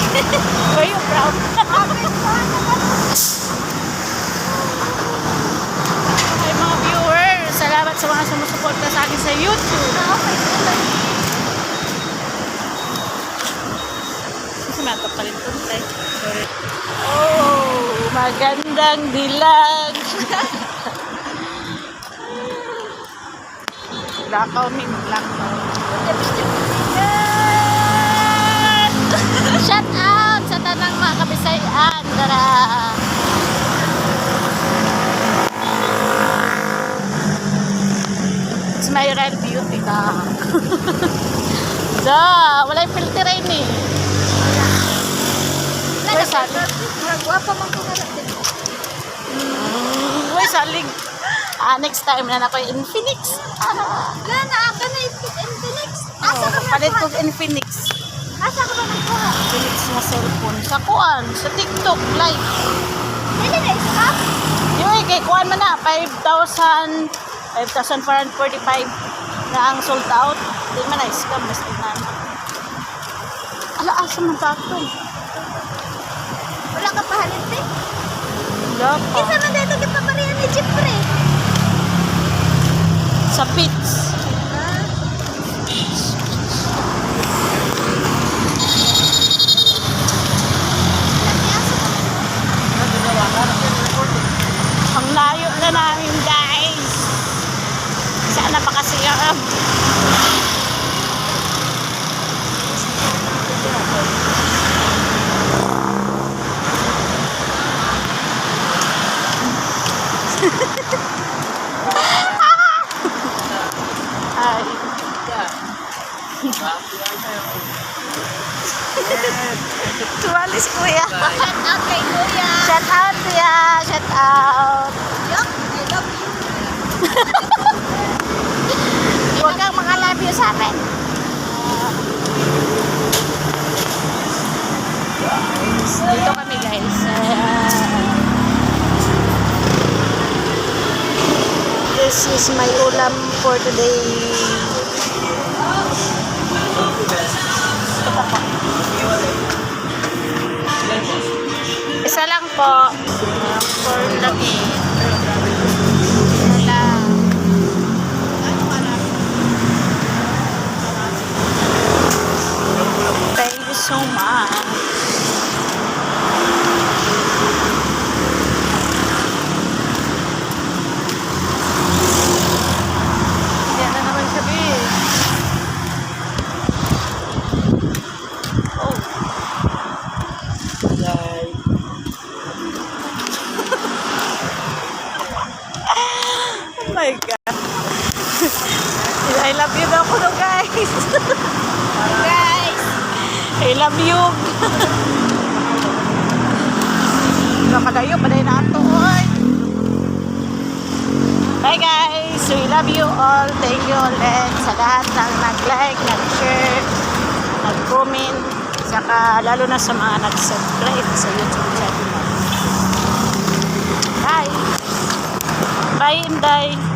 Were you proud? Ay mga viewers, salamat sa mga sumusuporta sa akin sa YouTube. Kasi matapalit ko tayo. Sorry. Oh, magandang dilag. Lakaw min, lakaw. Shout out sa tanang mga kabisayan. Tara. It's my real beauty ka. da, wala yung filter rin eh. Where's salig? Guwapa man ko natin. Mm, where's salig? Ah, next time na ako in Phoenix. Ah, Wala na, ako na yung Infinix. Asa ka palit ko in Phoenix. Asa ka man nagkuha? Phoenix na cellphone. Sa kuan, sa TikTok, live. Dili na isa Yung eh, kay kuan man na, 5,000, 5,445 na ang sold out. Di man na, scam, mas tingnan. Ala, asa man tato? Wala ka pahalit eh. Wala pa. Isa man dito di pa parihan ni Jeep pre. Sa Pits. Ah, Ang layo na namin, guys. Sana pa um, Ay. Tuwali si Kuya. shout out kay Kuya. Shout out, Kuya. Shout out. Yuck, I love you. Huwag kang mga love you sa akin. Dito kami guys. This is my ulam for today. Isa lang po. Ah, For lagi. Isa lang. Thank you so much. Yan na naman sabi. Oh. oh my God. I love you daw ko no guys. Guys, I love you. Nakadayo pa dahil na oy. Bye guys. We love you all. Thank you ulit sa lahat ng nag-like, nag-share, nag-comment, saka lalo na sa mga nag-subscribe sa YouTube channel. Bye. Bye, Inday.